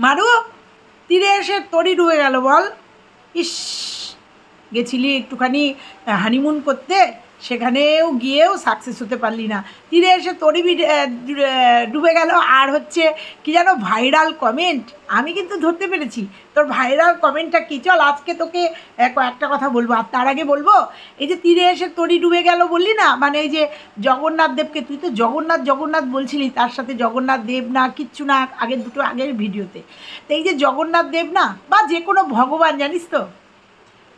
মারু তীরে এসে তরি ডুবে গেল বল। ইস গেছিলি একটুখানি হানিমুন করতে? সেখানেও গিয়েও সাকসেস হতে পারলি না। তীরে এসে তরি ডুবে গেল। আর হচ্ছে কি যেন ভাইরাল কমেন্ট আমি কিন্তু ধরতে পেরেছি। তোর ভাইরাল কমেন্টটা কী? চল, আজকে তোকে কয়েকটা কথা বলব। আর তার আগে বলব, এই যে তীরে এসে তরি ডুবে গেল বললি না? মানে এই যে জগন্নাথ দেবকে, তুই তো জগন্নাথ জগন্নাথ বলছিলি, তার সাথে জগন্নাথ দেব না, কিচ্ছু না, আগের দুটো আগের ভিডিওতে। তো এই যে জগন্নাথ দেব না, বা যে কোনো ভগবান, জানিস তো?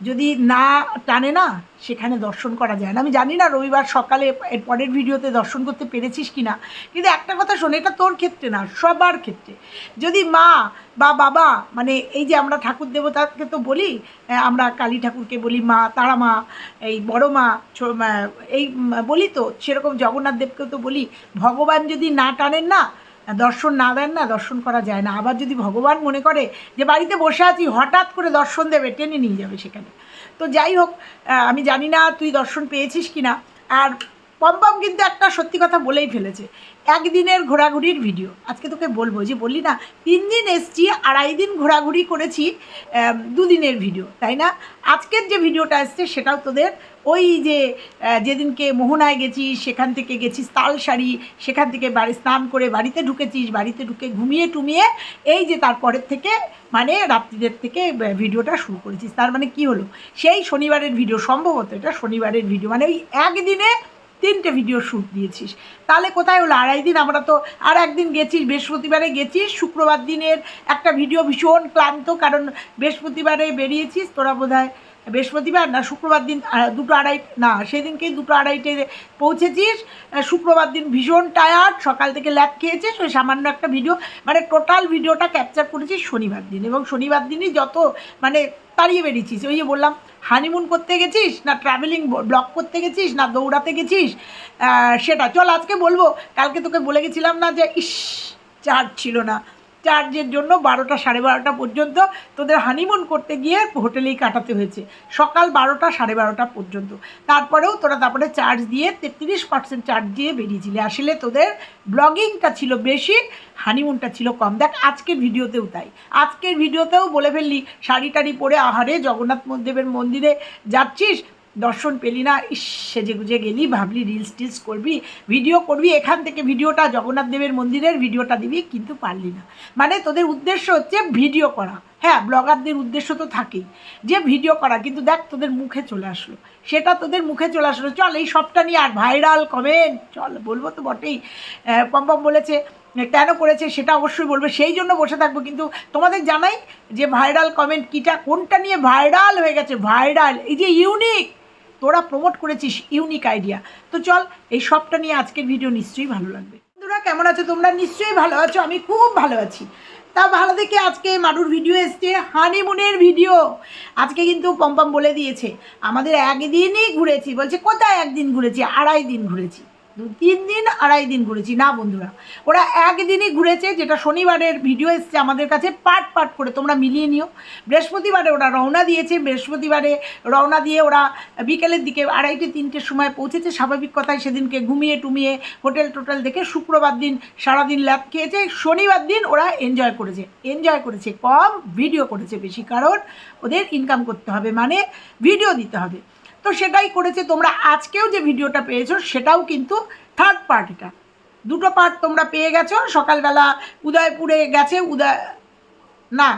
যদি না টানে না, সেখানে দর্শন করা যায় না। আমি জানি না রবিবার সকালে এর পরের ভিডিওতে দর্শন করতে পেরেছিস কি না কিন্তু একটা কথা শোন, এটা তোর ক্ষেত্রে না, সবার ক্ষেত্রে। যদি মা বা বাবা মানে এই যে আমরা ঠাকুর দেবতাকে তো বলি আমরা কালী ঠাকুরকে বলি, মা, তারা মা, এই বড় মা এই বলি তো, সেরকম জগন্নাথ দেবকেও তো বলি, ভগবান যদি না টানেন না দর্শন না দেন না, দর্শন করা যায় না। আবার যদি ভগবান মনে করে যে বাড়িতে বসে আছি, হঠাৎ করে দর্শন দেবে, টেনে নিয়ে যাবে সেখানে। তো যাই হোক আমি জানি না তুই দর্শন পেয়েছিস কি না আর পম্পম কিন্তু একটা সত্যি কথা বলেই ফেলেছে। একদিনের ঘোরাঘুরির ভিডিও আজকে তোকে বলব যে, বললি না, তিন দিন এসছি, আড়াই দিন ঘোরাঘুরি করেছি দুদিনের ভিডিও তাই না? আজকের যে ভিডিওটা এসছে, সেটাও তোদের ওই যে যেদিনকে মোহনায় গেছিস, সেখান থেকে গেছিস তাল শাড়ি সেখান থেকে বাড়ি স্নান করে বাড়িতে ঢুকেছিস, বাড়িতে ঢুকে ঘুমিয়ে টুমিয়ে এই যে তারপরের থেকে মানে রাত্রিদের থেকে ভিডিওটা শুরু করেছিস। তার মানে কি হলো? সেই শনিবারের ভিডিও সম্ভবত এটা শনিবারের ভিডিও মানে ওই একদিনে তিনটে ভিডিও শ্যুট দিয়েছিস। তাহলে কোথায় হলো? আড়াই দিন আমরা তো আর একদিন গেছিস বৃহস্পতিবারে গেছিস শুক্রবার দিনের একটা ভিডিও ভীষণ ক্লান্ত, কারণ বৃহস্পতিবারে বেরিয়েছিস, তোরা বোধ বৃহস্পতিবার না, শুক্রবার দিন দুটো আড়াই, না, সেদিনকেই দুটো আড়াইটে পৌঁছেছিস। শুক্রবার দিন ভীষণ টায়ার্ড সকাল থেকে ল্যাব খেয়েছিস, ওই সামান্য একটা ভিডিও মানে টোটাল ভিডিওটা ক্যাপচার করেছিস শনিবার দিন এবং শনিবার দিনই যত মানে তাড়িয়ে বেরিয়েছিস। ওই যে বললাম হানিমুন করতে গেছিস না ট্রাভেলিং ব্লগ করতে গেছিস না দৌড়াতে গেছিস? সেটা, চল আজকে বলব। কালকে তোকে বলে গেছিলাম না যে, ইস চার্জ ছিল না। চার্জের জন্য বারোটা সাড়ে বারোটা পর্যন্ত তোদের হানিমুন করতে গিয়ে হোটেলেই কাটাতে হয়েছে। সকাল বারোটা সাড়ে বারোটা পর্যন্ত। তারপরেও তোরা তারপরে চার্জ দিয়ে তেত্রিশ পার্সেন্ট চার্জ দিয়ে বেরিয়েছিলি। আসলে তোদের ব্লগিংটা ছিল বেশি হানিমুনটা ছিল কম। দেখ, আজকের ভিডিওতেও তাই। আজকের ভিডিওতেও বলে ফেললি, শাড়ি টাড়ি পরে আহারে জগন্নাথ দেবের মন্দিরে যাচ্ছিস দর্শন পেলি না, ইস, সেজে গুজে গেলি, ভাবলি রিলস টিলস করবি ভিডিও করবি, এখান থেকে ভিডিওটা জগন্নাথ দেবের মন্দিরের ভিডিওটা দিবি, কিন্তু পারলি না। মানে তোদের উদ্দেশ্য হচ্ছে ভিডিও করা। হ্যাঁ ব্লগারদের উদ্দেশ্য তো থাকেই যে ভিডিও করা, কিন্তু দেখ তোদের মুখে চলে আসলো। সেটা তোদের মুখে চলে আসলো। চল, এই সবটা নিয়ে আর ভাইরাল কমেন্ট চল, বলব তো বটেই। পম্পম বলেছে, কেন করেছে সেটা অবশ্যই বলবে, সেই জন্য বসে থাকব। কিন্তু তোমাদের জানাই যে ভাইরাল কমেন্ট কিটা, কোনটা নিয়ে ভাইরাল হয়ে গেছে? ভাইরাল এই যে ইউনিক তোরা প্রমোট করেছিস ইউনিক আইডিয়া তো চল, এই সবটা নিয়ে আজকের ভিডিও নিশ্চয়ই ভালো লাগবে। বন্ধুরা, কেমন আছো তোমরা? নিশ্চয়ই ভালো আছো, আমি খুব ভালো আছি। তা ভালো দেখে আজকে মারুর ভিডিও এসছে হানিমুনের ভিডিও আজকে কিন্তু পম্পম বলে দিয়েছে, আমাদের একদিনই ঘুরেছি, বলছে, কোথায় একদিন ঘুরেছি? আড়াই দিন ঘুরেছি। তিন দিন, আড়াই দিন ঘুরেছি। না বন্ধুরা, ওরা একদিনই ঘুরেছে, যেটা শনিবারের ভিডিও এসছে আমাদের কাছে, পার্ট পার্ট করে, তোমরা মিলিয়ে নিও। বৃহস্পতিবারে ওরা রওনা দিয়েছে, বৃহস্পতিবারে রওনা দিয়ে ওরা বিকেলের দিকে আড়াইটে তিনটের সময় পৌঁছেছে। স্বাভাবিক কথায় সেদিনকে ঘুমিয়ে টুমিয়ে হোটেল টোটেল দেখে শুক্রবার দিন সারাদিন ল্যাব খেয়েছে। শনিবার দিন ওরা এনজয় করেছে। এনজয় করেছে, কম ভিডিও করেছে বেশি, কারণ ওদের ইনকাম করতে হবে মানে ভিডিও দিতে হবে। তো সেটাই করেছে। তোমরা আজকেও যে ভিডিওটা পেয়েছ, সেটাও কিন্তু থার্ড পার্ট এটা। দুটো পার্ট তোমরা পেয়ে গেছো। সকালবেলা উদয়পুরে গেছে, উদয় না,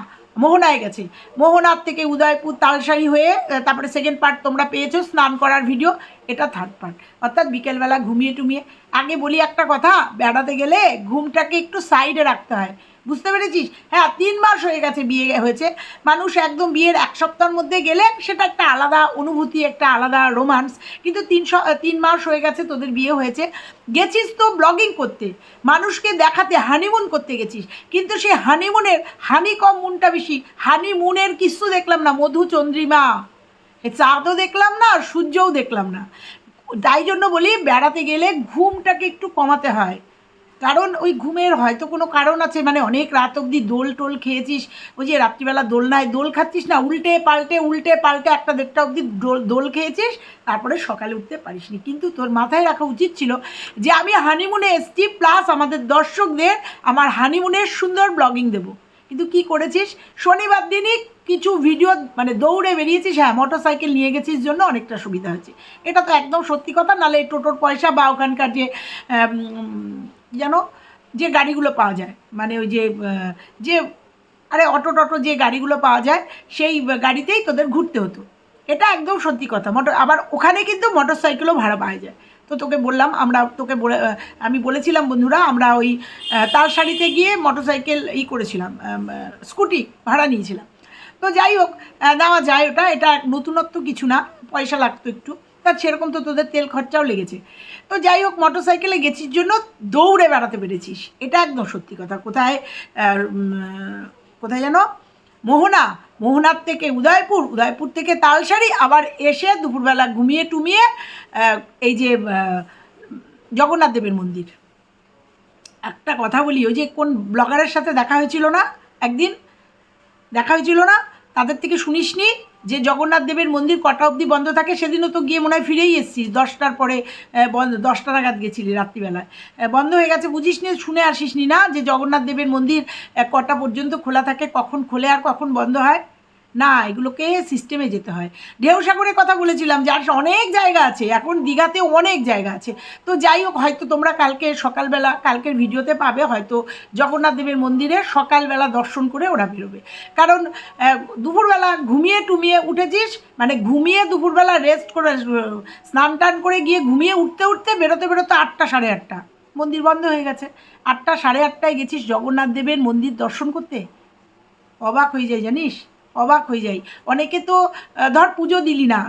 মোহনায় গেছে। মোহনার থেকে উদয়পুর তালসারি হয়ে তারপরে সেকেন্ড পার্ট তোমরা পেয়েছ, স্নান করার ভিডিও এটা থার্ড পার্ট অর্থাৎ বিকেলবেলা ঘুমিয়ে টুমিয়ে। আগে বলি একটা কথা, বেড়াতে গেলে ঘুমটাকে একটু সাইডে রাখতে হয়। বুঝতে পেরেছিস? হ্যাঁ তিন মাস হয়ে গেছে বিয়ে হয়েছে। মানুষ একদম বিয়ের এক সপ্তাহের মধ্যে গেলে সেটা একটা আলাদা অনুভূতি, একটা আলাদা রোমান্স। কিন্তু তিন তিন মাস হয়ে গেছে তোদের বিয়ে হয়েছে। গেছিস তো ব্লগিং করতে। মানুষকে দেখাতে হানিমুন করতে গেছিস। কিন্তু সেই হানিমুনের হানি কম মুনটা বেশি। হানিমুনের কিছু দেখলাম না। মধু চন্দ্রিমা। চাঁদও দেখলাম না সূর্যও দেখলাম না। তাই জন্য বলি, বেড়াতে গেলে ঘুমটাকে একটু কমাতে হয়। কারণ ওই ঘুমের হয়তো কোনো কারণ আছে মানে অনেক রাত অবধি দোল টোল খেয়েছিস, ওই যে রাত্রিবেলা দোলনায় দোল খাচ্ছিস না, উল্টে পাল্টে উল্টে পাল্টে একটা দেড়টা অবধি দোল দোল খেয়েছিস, তারপরে সকালে উঠতে পারিসনি। কিন্তু তোর মাথায় রাখা উচিত ছিল যে আমি হানিমুনে এসছি প্লাস আমাদের দর্শকদের আমার হানিমুনের সুন্দর ব্লগিং দেবো। কিন্তু কি করেছিস? শনিবার দিনই কিছু ভিডিও মানে দৌড়ে বেরিয়েছিস হ্যাঁ মোটর সাইকেল নিয়ে গেছিস জন্য অনেকটা সুবিধা হয়েছে। এটা তো একদম সত্যি কথা নাহলে টোটোর পয়সা বা ওখানকার যে জানো যে গাড়িগুলো পাওয়া যায়। মানে ওই যে যে, আরে অটো টটো যে গাড়িগুলো পাওয়া যায়, সেই গাড়িতেই তোদের ঘুরতে হতো। এটা একদম সত্যি কথা। মোটর, আবার ওখানে কিন্তু মোটর সাইকেলও ভাড়া পাওয়া যায়। তো তোকে বললাম, আমরা তোকে বলে আমি বলেছিলাম বন্ধুরা, আমরা ওই তার শাড়িতে গিয়ে মোটর সাইকেল ই করেছিলাম স্কুটি ভাড়া নিয়েছিলাম। তো যাই হোক নেওয়া যায় ওটা। এটা নতুনত্ব কিছু না, পয়সা লাগতো একটু। তা সেরকম তো তোদের তেল খরচাও লেগেছে। তো যাই হোক মোটর সাইকেলে গেছিস জন্য দৌড়ে বেড়াতে পেরেছিস। এটা একদম সত্যি কথা। কোথায় কোথায় যেন? মোহনা, মোহনার থেকে উদয়পুর উদয়পুর থেকে তালসারি আবার এসে দুপুরবেলা ঘুমিয়ে টুমিয়ে এই যে জগন্নাথ দেবের মন্দির। একটা কথা বলি, ওই যে কোন ব্লগারের সাথে দেখা হয়েছিল না একদিন? দেখা হয়েছিল না? তাদের থেকে শুনিসনি? যে জগন্নাথ দেবের মন্দির কটা অবধি বন্ধ থাকে, সেদিনও তো গিয়ে মনে হয় ফিরেই এসেছি। দশটার পরে বন্ধ, দশটা নাগাদ গেছিলি রাত্রিবেলায়। বন্ধ হয়ে গেছে, বুঝিস নি, শুনে আসিস নি না যে জগন্নাথ দেবের মন্দির কটা পর্যন্ত খোলা থাকে, কখন খোলে আর কখন বন্ধ হয়? না, এগুলোকে সিস্টেমে যেতে হয়। ঢেউ সাগরের কথা বলেছিলাম যার অনেক জায়গা আছে, এখন দীঘাতে অনেক জায়গা আছে। তো যাই হোক, হয়তো তোমরা কালকে সকালবেলা, কালকের ভিডিওতে পাবে হয়তো জগন্নাথ দেবের মন্দিরে সকালবেলা দর্শন করে ওরা বেরোবে। কারণ দুপুরবেলা ঘুমিয়ে টুমিয়ে উঠেছিস মানে ঘুমিয়ে দুপুরবেলা রেস্ট করে, স্নান টান করে গিয়ে ঘুমিয়ে উঠতে উঠতে বেরোতে বেরোতে আটটা সাড়ে আটটা। মন্দির বন্ধ হয়ে গেছে। আটটা সাড়ে আটটায় গেছিস জগন্নাথ দেবের মন্দির দর্শন করতে? অবাক হয়ে যায় জানিস? অবাক হয়ে যাই। অনেকে তো ধর পুজো দিলি না।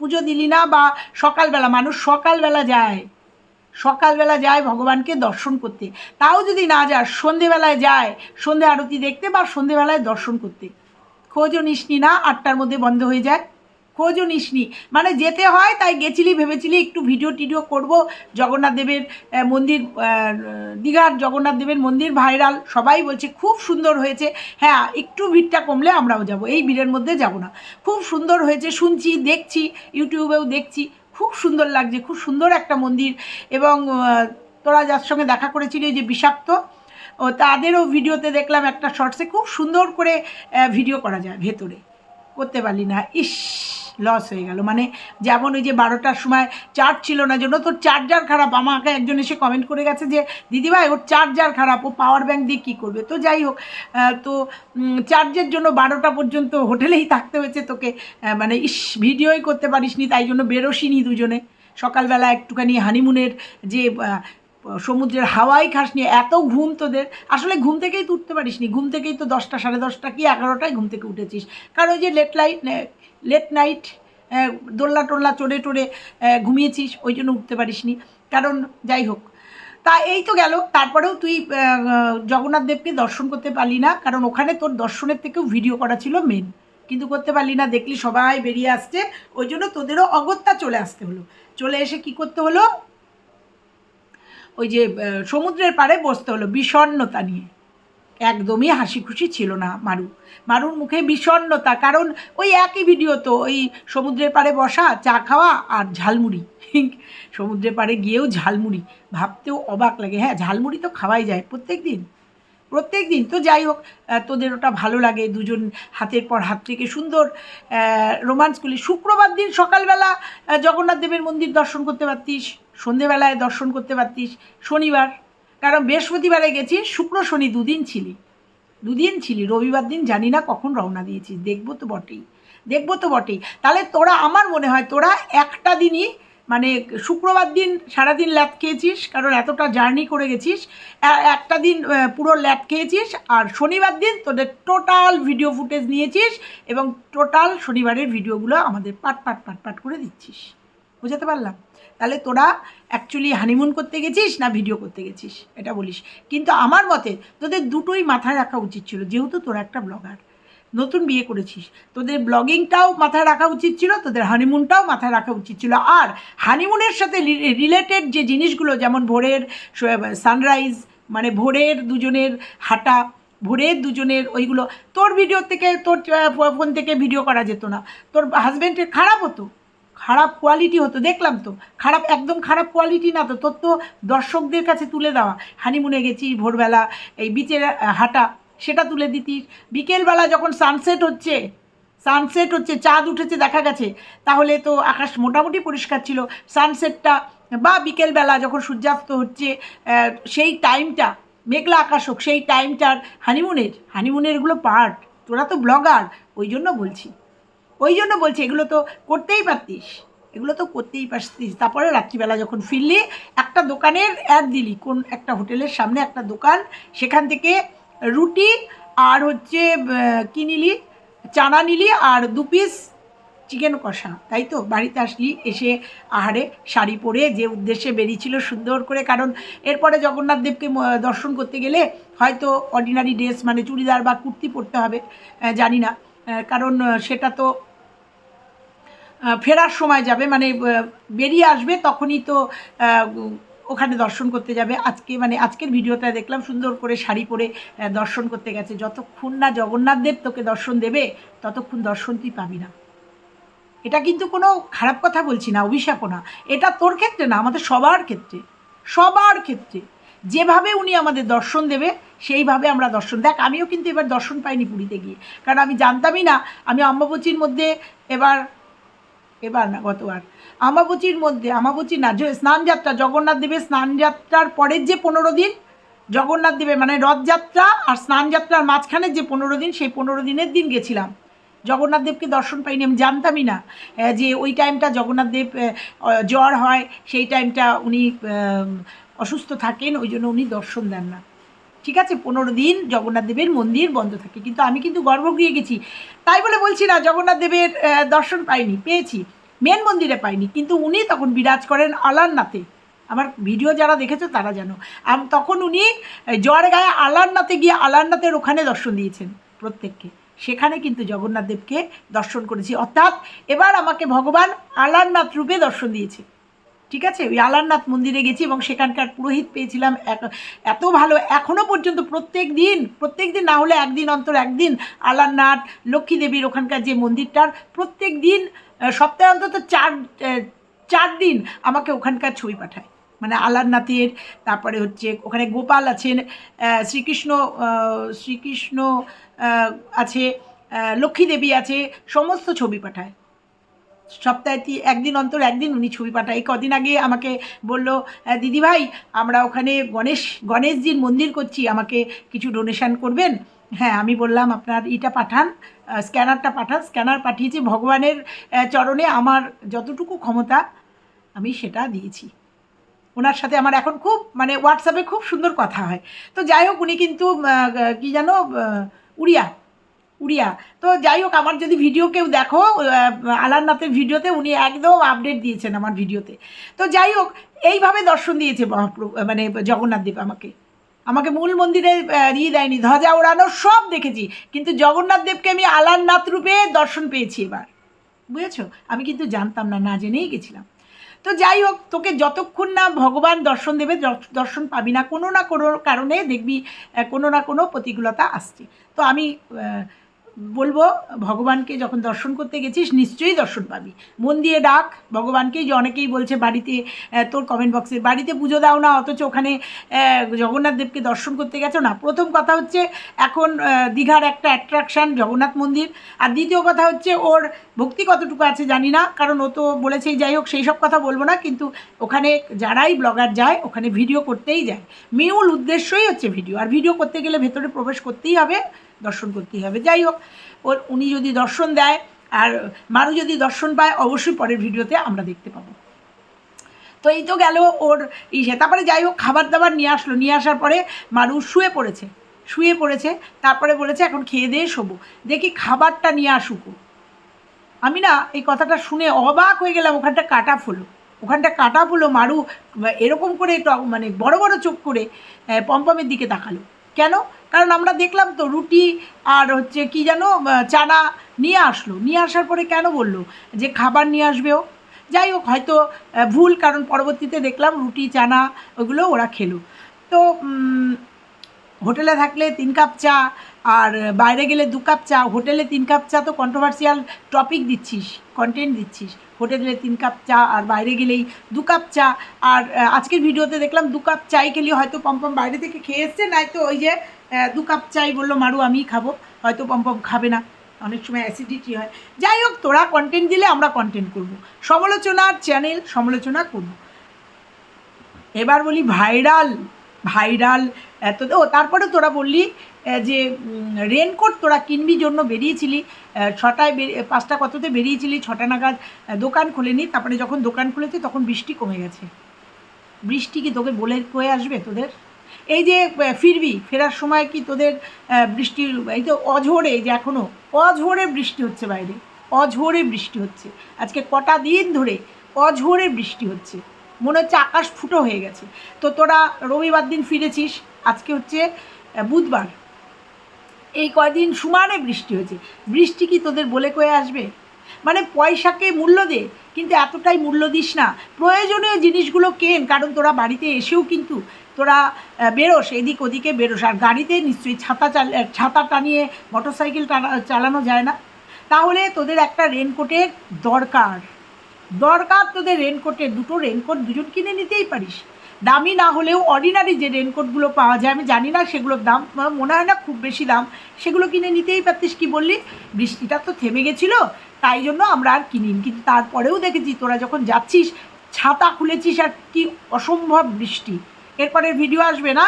পুজো দিলি না বা সকালবেলা, মানুষ সকালবেলা যায়। সকালবেলা যায় ভগবানকে দর্শন করতে। তাও যদি না যাস সন্ধেবেলায় যায়, সন্ধে আরতি দেখতে বা সন্ধেবেলায় দর্শন করতে। খোঁজও নিসনি না, আটটার মধ্যে বন্ধ হয়ে যায়। খোঁজও নিসনি। মানে যেতে হয়, তাই গেছিলি, ভেবেছিলি একটু ভিডিও টিডিও করব। জগন্নাথ দেবের মন্দির দীঘার জগন্নাথ দেবের মন্দির ভাইরাল, সবাই বলছে খুব সুন্দর হয়েছে। হ্যাঁ একটু ভিড়টা কমলে আমরাও যাব, এই ভিড়ের মধ্যে যাব না। খুব সুন্দর হয়েছে, শুনছি, দেখছি, ইউটিউবেও দেখছি, খুব সুন্দর লাগছে, খুব সুন্দর একটা মন্দির। এবং তোরা যার সঙ্গে দেখা করেছিলি যে বিষাক্ত, ও তাদেরও ভিডিওতে দেখলাম একটা শর্টসে খুব সুন্দর করে ভিডিও করা যায় ভেতরে। করতে পারলি না, ইস। লস হয়ে গেল। মানে যেমন ওই যে বারোটার সময় চার্জ ছিল না জন্য তোর চার্জার খারাপ, আমাকে একজন এসে কমেন্ট করে গেছে যে, দিদিভাই, ওর চার্জার খারাপ, ও পাওয়ার ব্যাঙ্ক দিয়ে কী করবে? তো যাই হোক তো চার্জের জন্য বারোটা পর্যন্ত হোটেলেই থাকতে হয়েছে তোকে। মানে ইস ভিডিওই করতে পারিসনি, তাই জন্য বেরোসিনি দুজনে। সকালবেলা একটুখানি হানিমুনের যে সমুদ্রের হাওয়াই খাসনি, এত ঘুম তোদের। আসলে ঘুম থেকেই তো উঠতে পারিসনি। ঘুম থেকেই তো দশটা, সাড়ে দশটা কি এগারোটায় ঘুম থেকে উঠেছিস। কারণ ওই যে লেট লাইট লেট নাইট দোল্লা টোল্লা চড়ে টোড়ে ঘুমিয়েছিস, ওই জন্য উঠতে পারিসনি। কারণ, যাই হোক। তা এই তো গেল। তারপরেও তুই জগন্নাথ দেবকে দর্শন করতে পারলি না, কারণ ওখানে তোর দর্শনের থেকেও ভিডিও করা ছিল মেন কিন্তু করতে পারলি না, দেখলি সবাই বেরিয়ে আসছে। ওই জন্য তোদেরও অগত্যা চলে আসতে হলো। চলে এসে কি করতে হলো? ওই যে সমুদ্রের পাড়ে বসতে হলো বিষণ্ণতা নিয়ে। একদমই হাসি খুশি ছিল না মারু। মারুর মুখে বিষণ্ণতা, কারণ ওই একই ভিডিও তো, ওই সমুদ্রের পাড়ে বসা, চা খাওয়া আর ঝালমুড়ি। সমুদ্রের পাড়ে গিয়েও ঝালমুড়ি। ভাবতেও অবাক লাগে হ্যাঁ ঝালমুড়ি তো খাওয়াই যায় প্রত্যেক দিন প্রত্যেক দিন তো যাই হোক তোদের ওটা ভালো লাগে, দুজন হাতের পর হাত থেকে সুন্দর রোমান্স করলি শুক্রবার দিন সকালবেলা জগন্নাথ দেবের মন্দির দর্শন করতে পারতিস, সন্ধেবেলায় দর্শন করতে পারতিস, শনিবার। কারণ বৃহস্পতিবারে গেছিস শুক্র, শনি দুদিন ছিলি। দুদিন ছিলি, রবিবার দিন জানি না কখন রওনা দিয়েছিস, দেখব তো বটেই, দেখব তো বটেই। তাহলে তোরা, আমার মনে হয় তোরা একটা দিনই মানে শুক্রবার দিন সারাদিন ল্যাপ খেয়েছিস, কারণ এতটা জার্নি করে গেছিস একটা দিন পুরো ল্যাপ খেয়েছিস, আর শনিবার দিন তোদের টোটাল ভিডিও ফুটেজ নিয়েছিস এবং টোটাল শনিবারের ভিডিওগুলো আমাদের পাট পাট পাট পাট করে দিচ্ছিস। বুঝাতে পারলাম? তাহলে তোরা অ্যাকচুয়ালি হানিমুন করতে গেছিস না ভিডিও করতে গেছিস? এটা বলিস। কিন্তু আমার মতে তোদের দুটোই মাথায় রাখা উচিত ছিল, যেহেতু তোরা একটা ব্লগার নতুন বিয়ে করেছিস। তোদের ব্লগিংটাও মাথায় রাখা উচিত ছিল, তোদের হানিমুনটাও মাথায় রাখা উচিত ছিল। আর হানিমুনের সাথে রিলেটেড যে জিনিসগুলো, যেমন ভোরের সানরাইজ মানে ভোরের দুজনের হাঁটা, ভোরের দুজনের ওইগুলো, তোর ভিডিও থেকে, তোর ফোন থেকে ভিডিও করা যেত না। তোর হাজব্যান্ডের খারাপ হতো। খারাপ কোয়ালিটি হতো, দেখলাম তো। খারাপ, একদম খারাপ কোয়ালিটি না তো, তোর তো দর্শকদের কাছে তুলে দেওয়া। হানিমুনে গেছি ভোরবেলা, এই বিচের হাঁটা, সেটা তুলে দিতিস। বিকেলবেলা যখন সানসেট হচ্ছে সানসেট হচ্ছে, চাঁদ উঠেছে, দেখা গেছে, তাহলে তো আকাশ মোটামুটি পরিষ্কার ছিল। সানসেটটা বা বিকেলবেলা যখন সূর্যাস্ত হচ্ছে সেই টাইমটা মেঘলা আকাশ হোক, সেই টাইমটার হানিমুনের হানিমুনের এগুলো পার্ট তোরা তো ব্লগার ওই জন্য বলছি। ওই জন্য বলছি, এগুলো তো করতেই পারতিস। এগুলো তো করতেই পারতিস। তারপরে রাত্রিবেলা যখন ফিরলি, একটা দোকানের অ্যাড দিলি, কোন একটা হোটেলের সামনে একটা দোকান, সেখান থেকে রুটি আর হচ্ছে কি নিলি? চানা নিলি আর দু পিস চিকেন কষা, তাই তো? বাড়িতে আসলি, এসে আহারে শাড়ি পরে যে উদ্দেশ্যে বেরিয়েছিল সুন্দর করে, কারণ এরপরে জগন্নাথ দেবকে দর্শন করতে গেলে হয়তো অর্ডিনারি ড্রেস মানে চুড়িদার বা কুর্তি পরতে হবে জানি না কারণ সেটা তো ফেরার সময় যাবে মানে বেরিয়ে আসবে, তখনই তো ওখানে দর্শন করতে যাবে। আজকে মানে আজকের ভিডিওটা দেখলাম, সুন্দর করে শাড়ি পরে দর্শন করতে গেছে। যতক্ষণ না জগন্নাথ দেব তোকে দর্শন দেবে, ততক্ষণ দর্শন তুই পাবি না। এটা কিন্তু কোনো খারাপ কথা বলছি না, অভিশাপও না। এটা তোর ক্ষেত্রে না, আমাদের সবার ক্ষেত্রে। সবার ক্ষেত্রে। যেভাবে উনি আমাদের দর্শন দেবে, সেইভাবে আমরা দর্শন, দেখ, আমিও কিন্তু এবার দর্শন পাইনি পুরীতে গিয়ে। কারণ আমি জানতামই না, আমি অম্বাবচীর মধ্যে এবার এবার না, গতবার। আমাবচির মধ্যে আমাবচি না, যে স্নানযাত্রা জগন্নাথ দেবের স্নানযাত্রার পরের যে পনেরো দিন, জগন্নাথ দেবের মানে রথযাত্রা আর স্নানযাত্রার মাঝখানে যে পনেরো দিন, সেই পনেরো দিনের দিন গেছিলাম। জগন্নাথ দেবকে দর্শন পাইনি, আমি জানতামই না যে ওই টাইমটা জগন্নাথ দেব জ্বর হয়, সেই টাইমটা উনি অসুস্থ থাকেন, ওই জন্য উনি দর্শন দেন না। ঠিক আছে, পনেরো দিন জগন্নাথ দেবের মন্দির বন্ধ থাকে। কিন্তু আমি কিন্তু গর্ভগৃহে গেছি। তাই বলে বলছি না, জগন্নাথ দেবের দর্শন পাইনি, পেয়েছি। মেন মন্দিরে পাইনি, কিন্তু উনি তখন বিরাজ করেন আলারনাথে। আমার ভিডিও যারা দেখেছ তারা জানো। তখন উনি জ্বর গায়ে আলারনাথে গিয়ে আলারনাথের ওখানে দর্শন দিয়েছেন প্রত্যেককে। সেখানে কিন্তু জগন্নাথ দেবকে দর্শন করেছি। অর্থাৎ এবার আমাকে ভগবান আলারনাথ রূপে দর্শন দিয়েছে। ঠিক আছে? ওই আলারনাথ মন্দিরে গেছি এবং সেখানকার পুরোহিত পেয়েছিলাম। এক- এত ভালো এখনও পর্যন্ত প্রত্যেক দিন প্রত্যেক দিন না হলে একদিন অন্তর একদিন আলারনাথ লক্ষ্মী দেবীর ওখানকার যে মন্দিরটার প্রত্যেক দিন সপ্তাহে অন্তত চার চার দিন আমাকে ওখানকার ছবি পাঠায়। মানে আলারনাথের, তারপরে হচ্ছে ওখানে গোপাল আছেন শ্রীকৃষ্ণ শ্রীকৃষ্ণ আছে লক্ষ্মী দেবী আছে, সমস্ত ছবি পাঠায়। সপ্তাহে একদিন অন্তর একদিন উনি ছবি পাঠায়। কদিন আগে আমাকে বলল দিদি ভাই আমরা ওখানে গণেশ, গণেশজির মন্দির করছি, আমাকে কিছু ডোনেশন করবেন? হ্যাঁ আমি বললাম, আপনার ইটা পাঠান স্ক্যানারটা পাঠান স্ক্যানার পাঠিয়েছি, ভগবানের চরণে আমার যতটুকু ক্ষমতা, আমি সেটা দিয়েছি। ওনার সাথে আমার এখন খুব মানে হোয়াটসঅ্যাপে খুব সুন্দর কথা হয়। তো যাই হোক, উনি কিন্তু কি জানো উড়িয়া। উড়িয়া তো যাই হোক, আমার যদি ভিডিও কেউ দেখো আলারনাথের ভিডিওতে উনি একদম আপডেট দিয়েছেন আমার ভিডিওতে তো যাই হোক, এইভাবে দর্শন দিয়েছে মহাপ্রভু মানে জগন্নাথ দেব আমাকে। আমাকে মূল মন্দিরে ইয়ে দেয়নি, ধ্বজা ওড়ানো সব দেখেছি। কিন্তু জগন্নাথ দেবকে আমি আলারনাথ রূপে দর্শন পেয়েছি এবার। বুঝেছ? আমি কিন্তু জানতাম না না জেনেই গেছিলাম। তো যাই হোক, তোকে যতক্ষণ না ভগবান দর্শন দেবে দর্শন পাবি না, কোনো না কোনো কারণে দেখবি কোনো না কোনো প্রতিকূলতা আসছে। তো আমি বলব, ভগবানকে যখন দর্শন করতে গেছিস, নিশ্চয়ই দর্শন পাবি। মন দিয়ে ডাক ভগবানকেই যে অনেকেই বলছে, বাড়িতে তোর কমেন্ট বক্সে বাড়িতে পুজো দাও না, অথচ ওখানে জগন্নাথ দেবকে দর্শন করতে গেছো না। প্রথম কথা হচ্ছে, এখন দীঘার একটা অ্যাট্রাকশান জগন্নাথ মন্দির। আর দ্বিতীয় কথা হচ্ছে, ওর ভক্তি কতটুকু আছে জানি না, কারণ ও তো বলেছেই, যাই হোক, সেই সব কথা বলব না, কিন্তু ওখানে যারাই ব্লগার যায়, ওখানে ভিডিও করতেই যায়। মূল উদ্দেশ্যই হচ্ছে ভিডিও আর ভিডিও করতে গেলে ভেতরে প্রবেশ করতেই হবে। দর্শন করতেই হবে। যাই হোক, ওর উনি যদি দর্শন দেয় আর মারু যদি দর্শন পায়, অবশ্যই পরের ভিডিওতে আমরা দেখতে পাবো। তো এই তো গেল ওর ইসে। তারপরে যাই হোক খাবার দাবার নিয়ে আসলো। নিয়ে আসার পরে মারু শুয়ে পড়েছে। শুয়ে পড়েছে, তারপরে বলেছে, এখন খেয়ে দিয়ে শোবো। দেখি খাবারটা নিয়ে আসুক আমি না এই কথাটা শুনে অবাক হয়ে গেলাম, ওখানটা কাটা ফুলো। ওখানটা কাটা ফুলো মারু এরকম করে মানে বড় বড় চোখ করে পম্পমের দিকে তাকালো। কেন? কারণ আমরা দেখলাম তো রুটি আর হচ্ছে কি যেন চানা নিয়ে আসলো। নিয়ে আসার পরে কেন বলল? যে খাবার নিয়ে আসবেও যাই হোক, হয়তো ভুল, কারণ পরবর্তীতে দেখলাম রুটি, চানা, ওগুলো ওরা খেলো। তো হোটেলে থাকলে তিন কাপ চা আর বাইরে গেলে দু কাপ চা, হোটেলে তিন কাপ চা তো কন্ট্রোভার্সিয়াল টপিক দিচ্ছিস কন্টেন্ট দিচ্ছিস। হোটেলে তিন কাপ চা আর বাইরে গেলেই দু কাপ চা। আর আজকের ভিডিওতে দেখলাম দু কাপ চাই খেলি হয়তো পম্পম বাইরে থেকে খেয়ে এসছে নাই তো ওই যে দু কাপ চাই বলল, মারু, আমিই খাব। হয়তো পম্পম খাবে না। অনেক সময় অ্যাসিডিটি হয়। যাই হোক, তোরা কন্টেন্ট দিলে আমরা কন্টেন্ট করব। সমালোচনার চ্যানেল সমালোচনা করব। এবার বলি ভাইরাল ভাইরাল এত ও তারপরে তোরা বললি যে রেনকোট তোরা কিনবি জন্য বেরিয়েছিলি ছটায় পাঁচটা কততে বেরিয়েছিলি ছটা নাগাদ দোকান খুলেনি তারপরে যখন দোকান খুলেছে তখন বৃষ্টি কমে গেছে। বৃষ্টি কি তোকে বলে কয়ে আসবে তোদের? এই যে ফিরবি ফেরার সময় কি তোদের আহ, বৃষ্টি এই তো অঝোরে যে এখনও অঝোরে বৃষ্টি হচ্ছে বাইরে অঝোরে বৃষ্টি হচ্ছে। আজকে কটা দিন ধরে অঝোরে বৃষ্টি হচ্ছে। মনে হচ্ছে আকাশ ফুটো হয়ে গেছে। তো তোরা রবিবার দিন ফিরেছিস আজকে হচ্ছে বুধবার। এই কয়দিন সুমানে বৃষ্টি হয়েছে। বৃষ্টি কি তোদের বলে কয়ে আসবে? মানে পয়সাকে মূল্য দে, কিন্তু এতটাই মূল্য দিস না। প্রয়োজনীয় জিনিসগুলো কেন? কারণ তোরা বাড়িতে এসেও কিন্তু তোরা বেরোস, এদিক ওদিকে বেরোস। আর গাড়িতে নিশ্চয়ই ছাতা চাল ছাতা টানিয়ে মোটর সাইকেল চালানো যায় না। তাহলে তোদের একটা রেনকোটের দরকার। দরকার তোদের রেনকোটের। দুটো রেনকোট দুজন কিনে নিতেই পারিস। দামি না হলেও অর্ডিনারি যে রেনকোটগুলো পাওয়া যায়, আমি জানি না সেগুলোর দাম মনে হয় না খুব বেশি দাম। সেগুলো কিনে নিতেই পারতিস কি বললি? বৃষ্টিটা তো থেমে গেছিল, তাই জন্য আমরা আর কিনিনি। কিন্তু তারপরেও দেখেছি, তোরা যখন যাচ্ছিস, ছাতা খুলেছিস আর কি অসম্ভব বৃষ্টি। এরপরের ভিডিও আসবে না,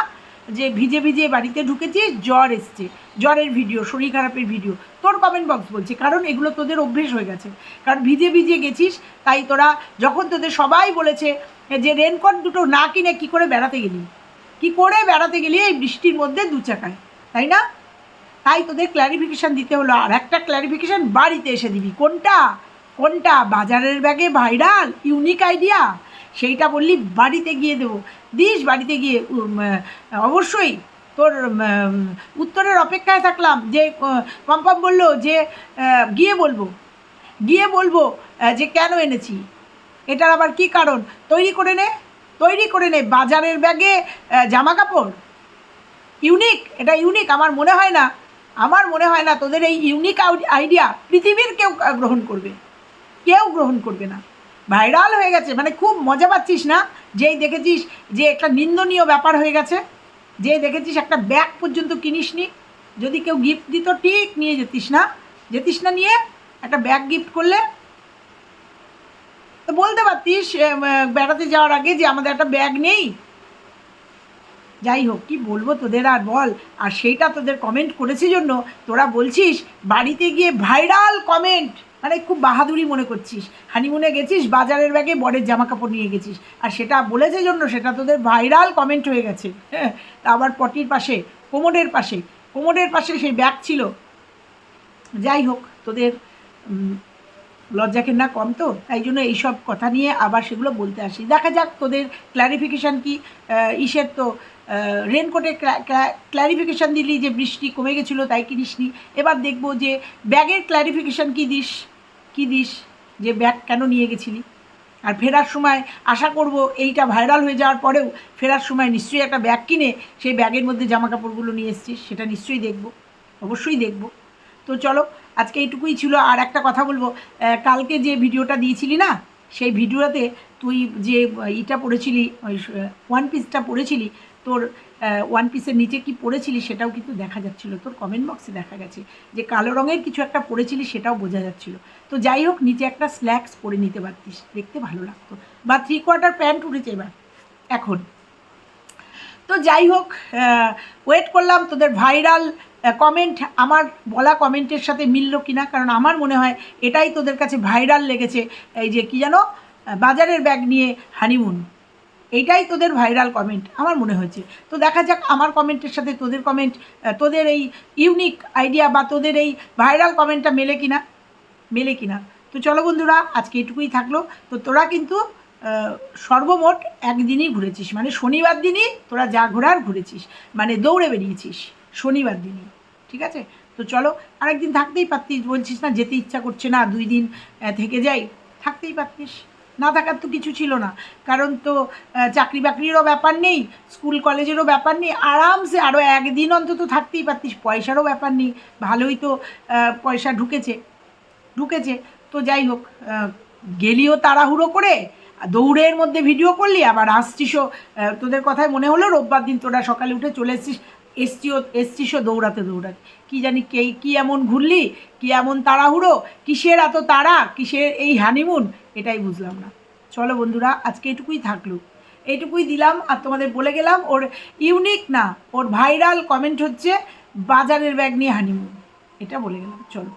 যে ভিজে ভিজে বাড়িতে ঢুকেছিস, জ্বর এসছে। জ্বরের ভিডিও শরীর খারাপের ভিডিও তোর কমেন্ট বক্স বলছে, কারণ এগুলো তোদের অভ্যেস হয়ে গেছে। কারণ ভিজে ভিজে গেছিস, তাই তোরা, যখন তোদের সবাই বলেছে যে রেনকোট দুটো না কিনে কি করে বেড়াতে গেলি? কি করে বেড়াতে গেলি এই বৃষ্টির মধ্যে দু চাকায়, তাই না? তাই তোদের ক্ল্যারিফিকেশান দিতে হলো। আর একটা ক্ল্যারিফিকেশান বাড়িতে এসে দিবি। কোনটা? কোনটা? বাজারের ব্যাগে ভাইরাল ইউনিক আইডিয়া সেইটা বললি বাড়িতে গিয়ে দেবো। দিস বাড়িতে গিয়ে অবশ্যই তোর উত্তরের অপেক্ষায় থাকলাম। যে পম্পম বলল যে গিয়ে বলব। গিয়ে বলব যে কেন এনেছি? এটার আবার কি কারণ? তৈরি করে নে, তৈরি করে নে বাজারের ব্যাগে জামা কাপড় ইউনিক, এটা ইউনিক, আমার মনে হয় না, আমার মনে হয় না তোদের এই ইউনিক আইডিয়া পৃথিবীর কেউ গ্রহণ করবে। কেউ গ্রহণ করবে না। ভাইরাল হয়ে গেছে মানে খুব মজা পাচ্ছিস না? যেই দেখেছিস যে একটা নিন্দনীয় ব্যাপার হয়ে গেছে যে দেখেছিস একটা ব্যাগ পর্যন্ত কিনিসনি যদি কেউ গিফট দিত, ঠিক নিয়ে যেতিস না। যেতিস না নিয়ে একটা ব্যাগ গিফট করলে তো বলতে পারতিস বেড়াতে যাওয়ার আগে যে আমাদের একটা ব্যাগ নেই। যাই হোক, কি বলব তোদের আর বল? আর সেইটা তোদের কমেন্ট করেছে জন্য তোরা বলছিস, বাড়িতে গিয়ে ভাইরাল কমেন্ট মানে খুব বাহাদুরি মনে করছিস। হানিমুনে গেছিস, বাজারের ব্যাগে বরের জামা কাপড় নিয়ে গেছিস। আর সেটা বলেছে জন্য সেটা তোদের ভাইরাল কমেন্ট হয়ে গেছে। হ্যাঁ তা আবার পটির পাশে, কোমরের পাশে কোমরের পাশে সেই ব্যাগ ছিল। যাই হোক, তোদের লজ্জা না কম তো? তাই জন্য এইসব কথা নিয়ে আবার সেগুলো বলতে আসি। দেখা যাক তোদের ক্ল্যারিফিকেশান কি। ইসের তো রেনকোটের ক্ল্যারিফিকেশান দিলি যে বৃষ্টি কমে গেছিল, তাই কিনিসনি এবার দেখব যে ব্যাগের ক্ল্যারিফিকেশান কি দিস? কি দিস? যে ব্যাগ কেন নিয়ে গেছিলি? আর ফেরার সময় আশা করব এইটা ভাইরাল হয়ে যাওয়ার পরেও ফেরার সময় নিশ্চয়ই একটা ব্যাগ কিনে সেই ব্যাগের মধ্যে জামা কাপড়গুলো নিয়ে এসছিস, সেটা নিশ্চয়ই দেখব। অবশ্যই দেখব। তো চলো আজকে এইটুকুই ছিল। আর একটা কথা বলব কালকে যে ভিডিওটা দিয়েছিলি না, সেই ভিডিওতে তুই যে ইটা পড়েছিলি, ওই ওয়ান পিসটা পড়েছিলি, তোর ওয়ান পিসের নিচে কি পড়েছিলি সেটাও কিন্তু দেখা যাচ্ছিল। তোর কমেন্ট বক্সে দেখা গেছে যে, কালো রঙের কিছু একটা পড়েছিলি সেটাও বোঝা যাচ্ছিল। তো যাই হোক, নিচে একটা স্ল্যাক্স পরে নিতে পারতিস, দেখতে ভালো লাগতো। বা থ্রি কোয়ার্টার প্যান্ট উঠেছে এবার, এখন। তো যাই হোক ওয়েট করলাম, তোদের ভাইরাল কমেন্ট আমার বলা কমেন্টের সাথে মিলল কিনা, কারণ আমার মনে হয় এটাই তোদের কাছে ভাইরাল লেগেছে, এই যে কি জানো বাজারের ব্যাগ নিয়ে হানিমুন এইটাই তোদের ভাইরাল কমেন্ট আমার মনে হয়েছে। তো দেখা যাক, আমার কমেন্টের সাথে তোদের কমেন্ট তোদের এই ইউনিক আইডিয়া বা তোদের এই ভাইরাল কমেন্টটা মেলে কিনা মেলে কিনা। তো চলো বন্ধুরা, আজকে এটুকুই থাকল। তো তোরা কিন্তু সর্বমোট একদিনই ঘুরেছিস। মানে শনিবার দিনই তোরা যা ঘোরার ঘুরেছিস। মানে দৌড়ে বেরিয়েছিস শনিবার দিনই। ঠিক আছে? তো চলো, আরেকদিন থাকতেই পারতিস। বলছিস না যেতে ইচ্ছা করছে না, দুই দিন থেকে যাই। থাকতেই পারতিস। না থাকার তো কিছু ছিল না। কারণ তো চাকরি বাকরিরও ব্যাপার নেই, স্কুল কলেজেরও ব্যাপার নেই। আরামসে আরও একদিন অন্তত থাকতেই পারতিস। পয়সারও ব্যাপার নেই। ভালোই তো পয়সা ঢুকেছে। ঢুকেছে। তো যাই হোক গেলিও তাড়াহুড়ো করে দৌড়ের মধ্যে ভিডিও করলি, আবার আসছিসও তোদের কথায় মনে হলো রোববার দিন তোরা সকালে উঠে চলে এসছিস, এসছিও এসছিসও দৌড়াতে দৌড়াতে। কি জানি কে, কী এমন ঘুরলি, কী এমন তাড়াহুড়ো, কিসের এত তাড়া, কিসের এই হানিমুন এটাই বুঝলাম না। চলো বন্ধুরা, আজকে এটুকুই থাকল। এইটুকুই দিলাম, আর তোমাদের বলে গেলাম, ওর ইউনিক না, ওর ভাইরাল কমেন্ট হচ্ছে, বাজারের ব্যাগ নিয়ে হানিমুন এটা বলে গেলাম, চলো।